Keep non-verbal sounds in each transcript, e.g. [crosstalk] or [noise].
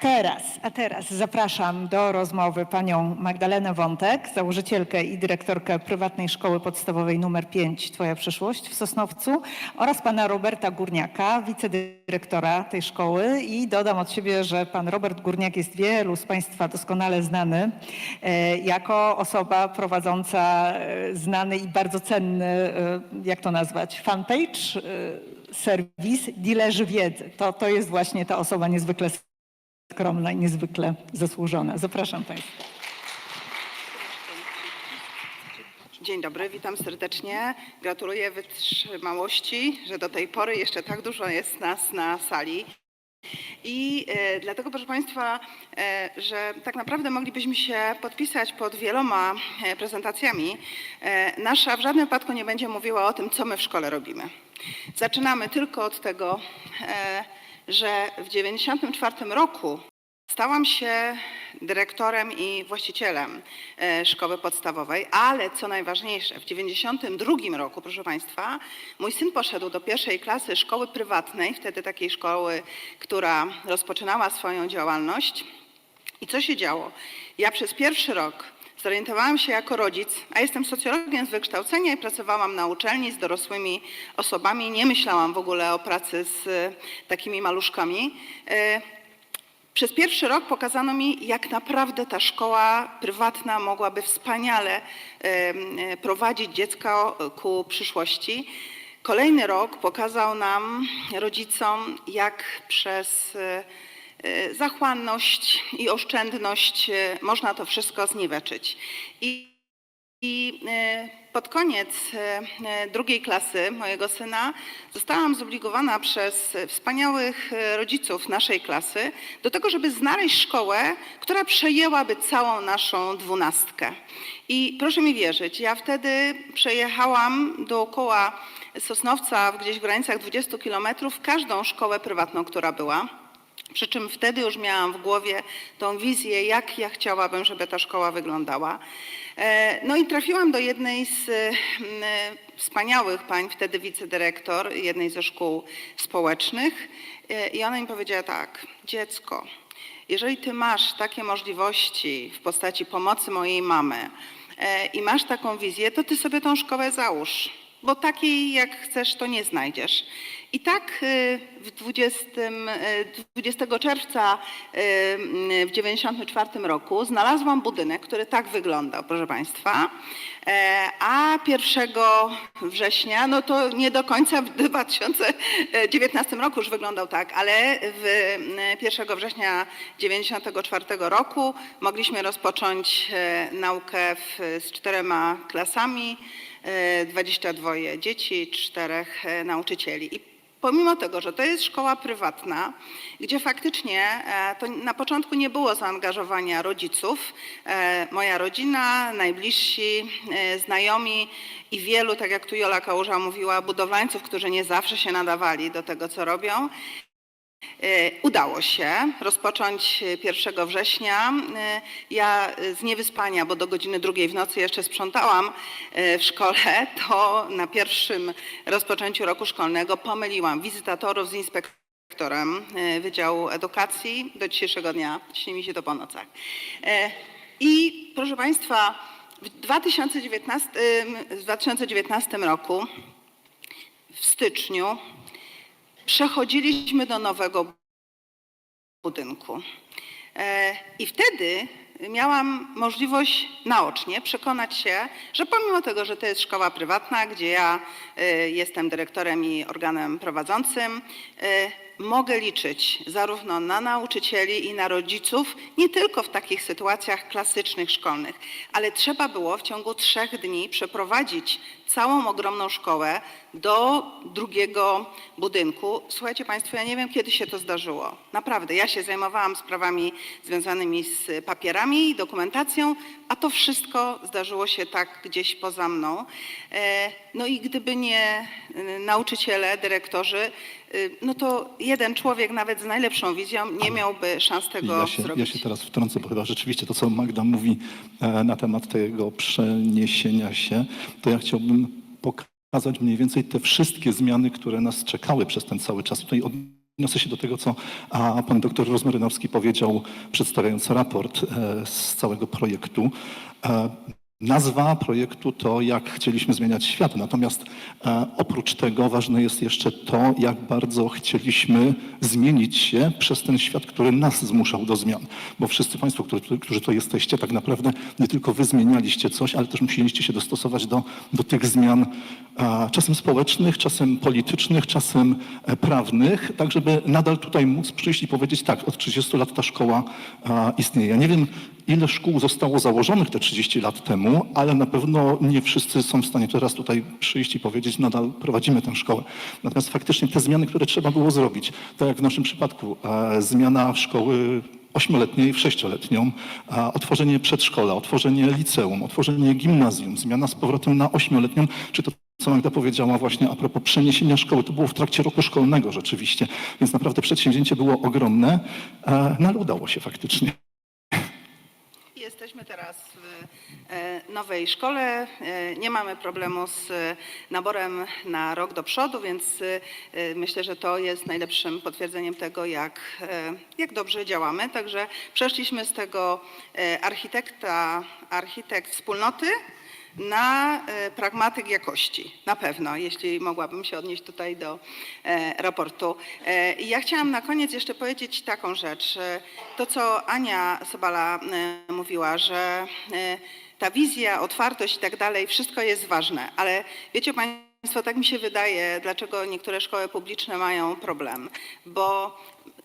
teraz, a teraz zapraszam do rozmowy panią Magdalenę Wątek, założycielkę i dyrektorkę prywatnej szkoły podstawowej nr 5 Twoja przyszłość w Sosnowcu oraz pana Roberta Górniaka, wicedyrektora tej szkoły i dodam od siebie, że pan Robert Górniak jest wielu z państwa doskonale znany e, jako osoba prowadząca e, znany i bardzo cenny, e, jak to nazwać, fanpage, serwis Dilerzy Wiedzy. To, to jest właśnie ta osoba niezwykle skromna i niezwykle zasłużona. Zapraszam Państwa. Dzień dobry, witam serdecznie. Gratuluję wytrzymałości, że do tej pory jeszcze tak dużo jest nas na sali. I e, dlatego, proszę Państwa, e, że tak naprawdę moglibyśmy się podpisać pod wieloma e, prezentacjami. E, nasza w żadnym wypadku nie będzie mówiła o tym, co my w szkole robimy. Zaczynamy tylko od tego, e, że w 1994 roku Stałam się dyrektorem i właścicielem e, szkoły podstawowej, ale co najważniejsze, w 1992 roku, proszę Państwa, mój syn poszedł do pierwszej klasy szkoły prywatnej, wtedy takiej szkoły, która rozpoczynała swoją działalność. I co się działo? Ja przez pierwszy rok zorientowałam się jako rodzic, a jestem socjologiem z wykształcenia i pracowałam na uczelni z dorosłymi osobami. Nie myślałam w ogóle o pracy z e, takimi maluszkami. E, przez pierwszy rok pokazano mi, jak naprawdę ta szkoła prywatna mogłaby wspaniale e, prowadzić dziecko ku przyszłości. Kolejny rok pokazał nam, rodzicom, jak przez zachłanność i oszczędność e, można to wszystko zniweczyć. I i e, pod koniec drugiej klasy mojego syna zostałam zobligowana przez wspaniałych rodziców naszej klasy do tego, żeby znaleźć szkołę, która przejęłaby całą naszą dwunastkę. I proszę mi wierzyć, ja wtedy przejechałam dookoła Sosnowca gdzieś w granicach 20 kilometrów każdą szkołę prywatną, która była. Przy czym wtedy już miałam w głowie tą wizję, jak ja chciałabym, żeby ta szkoła wyglądała. E, No i trafiłam do jednej z e, m, wspaniałych pań, wtedy wicedyrektor jednej ze szkół społecznych E, i ona mi powiedziała tak, dziecko, jeżeli ty masz takie możliwości w postaci pomocy mojej mamy e, i masz taką wizję, to ty sobie tą szkołę załóż, bo takiej jak chcesz, to nie znajdziesz. I tak y, w 20, y, 20 czerwca y, w 94 roku znalazłam budynek, który tak wyglądał, proszę Państwa. E, A 1 września, no to nie do końca w 2019 roku już wyglądał tak, ale w 1 września 94 roku mogliśmy rozpocząć e, naukę w, z czterema klasami. E, 22 dzieci, czterech e, nauczycieli. I pomimo tego, że to jest szkoła prywatna, gdzie faktycznie e, to na początku nie było zaangażowania rodziców, e, moja rodzina, najbliżsi e, znajomi i wielu, tak jak tu Jola Kałuża mówiła, budowlańców, którzy nie zawsze się nadawali do tego, co robią. E, Udało się rozpocząć e, 1 września. E, Ja e, z niewyspania, bo do godziny drugiej w nocy jeszcze sprzątałam e, w szkole, [laughs] to na pierwszym rozpoczęciu roku szkolnego pomyliłam wizytatorów z inspektorem e, Wydziału Edukacji. Do dzisiejszego dnia śni mi się to po nocach. E, I proszę Państwa, w 2019, em, w 2019 roku w styczniu przechodziliśmy do nowego budynku. E, I wtedy miałam możliwość naocznie przekonać się, że pomimo tego, że to jest szkoła prywatna, gdzie ja e, jestem dyrektorem i organem prowadzącym, e, mogę liczyć zarówno na nauczycieli i na rodziców, nie tylko w takich sytuacjach klasycznych szkolnych, ale trzeba było w ciągu trzech dni przeprowadzić całą ogromną szkołę do drugiego budynku. Słuchajcie Państwo, ja nie wiem, kiedy się to zdarzyło. Naprawdę, ja się zajmowałam sprawami związanymi z papierami i dokumentacją, a to wszystko zdarzyło się tak gdzieś poza mną. E, No i gdyby nie e, nauczyciele, dyrektorzy, e, no to jeden człowiek nawet z najlepszą wizją nie miałby szans tego Ja się, ja zrobić. się teraz wtrącę, bo chyba rzeczywiście to, co Magda mówi na temat tego przeniesienia się, to ja chciałbym pokazać mniej więcej te wszystkie zmiany, które nas czekały przez ten cały czas. Tutaj Odniosę się do tego, co a, pan doktor Rozmarynowski powiedział, przedstawiając raport e, z całego projektu. E, Nazwa projektu to jak chcieliśmy zmieniać świat, natomiast e, oprócz tego ważne jest jeszcze to, jak bardzo chcieliśmy zmienić się przez ten świat, który nas zmuszał do zmian. Bo wszyscy Państwo, którzy, którzy tu jesteście, tak naprawdę nie tylko Wy zmienialiście coś, ale też musieliście się dostosować do, do tych zmian e, czasem społecznych, czasem politycznych, czasem e, prawnych, tak żeby nadal tutaj móc przyjść i powiedzieć tak, od 30 lat ta szkoła e, istnieje. Ja nie wiem, ile szkół zostało założonych te 30 lat temu, ale na pewno nie wszyscy są w stanie teraz tutaj przyjść i powiedzieć, nadal prowadzimy tę szkołę. Natomiast faktycznie te zmiany, które trzeba było zrobić, tak jak w naszym przypadku, e, zmiana szkoły ośmioletniej w sześcioletnią, otworzenie przedszkola, otworzenie liceum, otworzenie gimnazjum, zmiana z powrotem na ośmioletnią, czy to co Magda powiedziała właśnie a propos przeniesienia szkoły, to było w trakcie roku szkolnego rzeczywiście, więc naprawdę przedsięwzięcie było ogromne, e, no ale udało się faktycznie. Jesteśmy teraz w e, nowej szkole. E, Nie mamy problemu z naborem na rok do przodu, więc e, myślę, że to jest najlepszym potwierdzeniem tego, jak, jak dobrze działamy. Także przeszliśmy z tego architekta, architekt wspólnoty na e, pragmatyk jakości. Na pewno, jeśli mogłabym się odnieść tutaj do e, raportu. E, I ja chciałam na koniec jeszcze powiedzieć taką rzecz. To, co Ania Sobala mówiła, że ta wizja, otwartość i tak dalej, wszystko jest ważne, ale wiecie Państwo, tak mi się wydaje, dlaczego niektóre szkoły publiczne mają problem, bo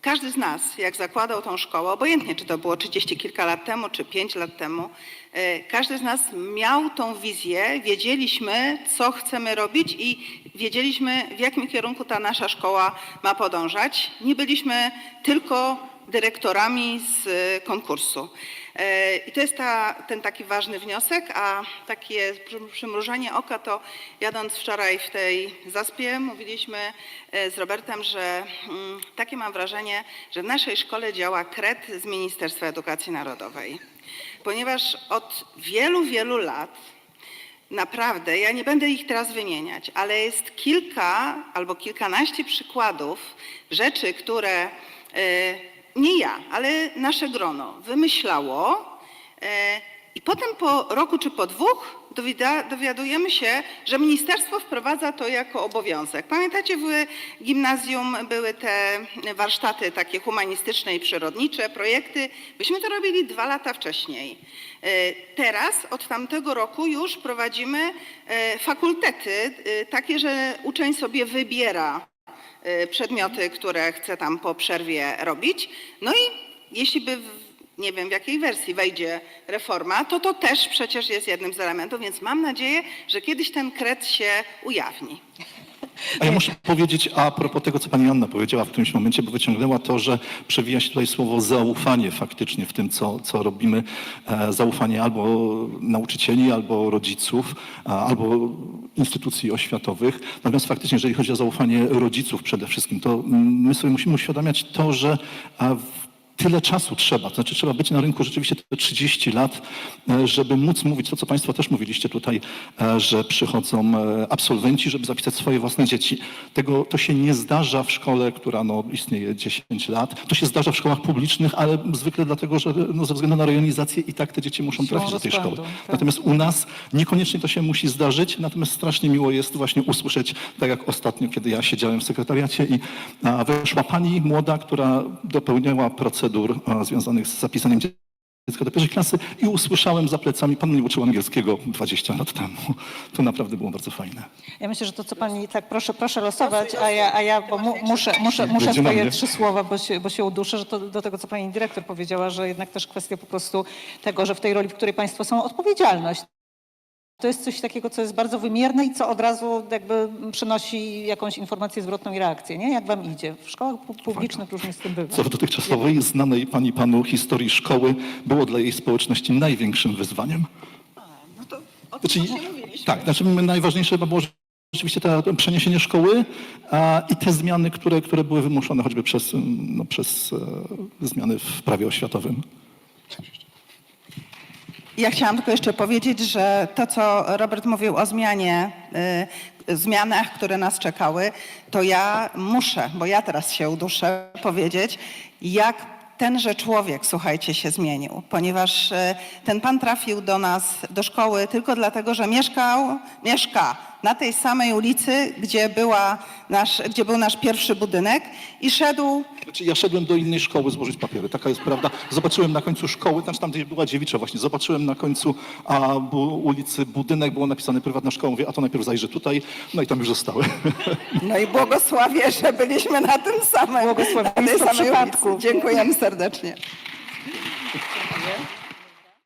każdy z nas, jak zakładał tą szkołę, obojętnie czy to było 30 kilka lat temu, czy 5 lat temu, e, każdy z nas miał tą wizję, wiedzieliśmy, co chcemy robić i wiedzieliśmy, w jakim kierunku ta nasza szkoła ma podążać. Nie byliśmy tylko dyrektorami z e, konkursu. E, I to jest ta, ten taki ważny wniosek, a takie przy- przymrużenie oka to jadąc wczoraj w tej zaspie mówiliśmy e, z Robertem, że mm, takie mam wrażenie, że w naszej szkole działa kret z Ministerstwa Edukacji Narodowej. Ponieważ od wielu, wielu lat Naprawdę, ja nie będę ich teraz wymieniać, ale jest kilka albo kilkanaście przykładów rzeczy, które nie ja, ale nasze grono wymyślało e, i potem po roku czy po dwóch dowiadujemy się, że ministerstwo wprowadza to jako obowiązek. Pamiętacie, w gimnazjum były te warsztaty takie humanistyczne i przyrodnicze, projekty. Myśmy to robili dwa lata wcześniej. E, Teraz od tamtego roku już prowadzimy e, fakultety takie, że uczeń sobie wybiera przedmioty, które chce tam po przerwie robić. No i jeśli by, nie wiem w jakiej wersji wejdzie reforma, to to też przecież jest jednym z elementów, więc mam nadzieję, że kiedyś ten kret się ujawni. A ja muszę powiedzieć a propos tego, co pani Anna powiedziała w którymś momencie, bo wyciągnęła to, że przewija się tutaj słowo zaufanie faktycznie w tym, co, co robimy. E, zaufanie albo nauczycieli, albo rodziców, a, albo instytucji oświatowych. Natomiast faktycznie, jeżeli chodzi o zaufanie rodziców przede wszystkim, to my sobie musimy uświadamiać to, że a, w tyle czasu trzeba, to znaczy trzeba być na rynku rzeczywiście te 30 lat, e, żeby móc mówić to, co Państwo też mówiliście tutaj, e, że przychodzą e, absolwenci, żeby zapisać swoje własne dzieci. Tego, to się nie zdarza w szkole, która no, istnieje 10 lat. To się zdarza w szkołach publicznych, ale zwykle dlatego, że no, ze względu na rejonizację i tak te dzieci muszą trafić do tej szkoły. tak. Natomiast u nas niekoniecznie to się musi zdarzyć, natomiast strasznie miło jest właśnie usłyszeć, tak jak ostatnio, kiedy ja siedziałem w sekretariacie i weszła pani młoda, która dopełniała procedur związanych z zapisaniem dziecka do pierwszej klasy i usłyszałem za plecami, pan mnie uczył angielskiego 20 lat temu. To naprawdę było bardzo fajne. Ja myślę, że to, co pani, tak proszę, proszę losować, a ja, a ja bo mu, muszę, muszę, muszę swoje trzy słowa, bo się, bo się uduszę, że to do tego, co pani dyrektor powiedziała, że jednak też kwestia po prostu tego, że w tej roli, w której państwo są, odpowiedzialność. To jest coś takiego, co jest bardzo wymierne i co od razu jakby przynosi jakąś informację zwrotną i reakcję, nie? Jak wam idzie? W szkołach pu- publicznych różnie z tym bywa. Co w dotychczasowej, znanej pani panu historii szkoły było dla jej społeczności największym wyzwaniem? No to o tym Znaczy, tak, znaczy najważniejsze było rzeczywiście to przeniesienie szkoły a, i te zmiany, które, które były wymuszone choćby przez, no, przez e, zmiany w prawie oświatowym. Ja chciałam tylko jeszcze powiedzieć, że to, co Robert mówił o zmianie, y, zmianach, które nas czekały, to ja muszę, bo ja teraz się uduszę, powiedzieć, jak tenże człowiek, słuchajcie, się zmienił, ponieważ y, ten pan trafił do nas, do szkoły tylko dlatego, że mieszkał, mieszka na tej samej ulicy, gdzie, była nasz, gdzie był nasz pierwszy budynek i szedł Znaczy, ja szedłem do innej szkoły złożyć papiery, taka jest prawda. Zobaczyłem na końcu szkoły, znaczy tam gdzieś była dziewicza właśnie, zobaczyłem na końcu a, bu, ulicy budynek, było napisane prywatna szkoła, mówię, a to najpierw zajrzę tutaj, no i tam już zostały. [laughs] No i błogosławię, że byliśmy na tym samym, na tej samej przypadku. ulicy. Dziękujemy serdecznie.